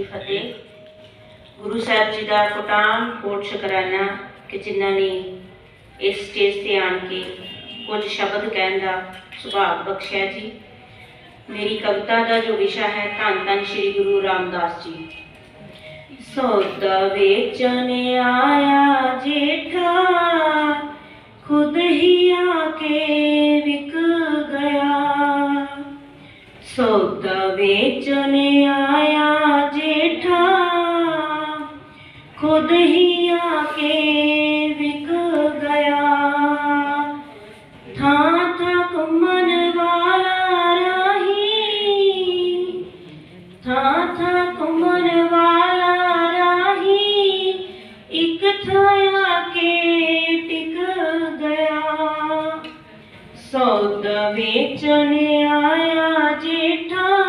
ਕੀ ਫਤਿਹ। ਗੁਰੂ ਸਾਹਿਬ ਜੀ ਦਾ ਕੋਟਾਮ ਕੋਟ ਸ਼ੁਕਰਾਨਾ ਕਿ ਜਿਨ੍ਹਾਂ ਨੇ ਇਸ ਸਟੇਜ ਤੇ ਆਣ ਕੇ ਕੁਝ ਸ਼ਬਦ ਕਹਿਣ ਦਾ ਸੁਭਾਗ ਬਖਸ਼ਿਆ ਜੀ। ਮੇਰੀ ਕਵਿਤਾ ਦਾ ਜੋ ਵਿਸ਼ਾ ਹੈ, ਧੰਨ ਧੰਨ ਸ੍ਰੀ ਗੁਰੂ ਰਾਮਦਾਸ ਜੀ। ਸੌਦਾ ਵੇਚਣ ਆਇਆ ਜੇਠਾ, ਖੁਦ ਹੀ ਆ ਕੇ ਵਿਕ ਗਿਆ। ਸੌਦਾ ਵੇਚਣ खुद ही आके बिक गया। था तक मन वाला राही। था तक मन वाला राही। एक था के टिक गया। सौदा बेचने आया जेठा।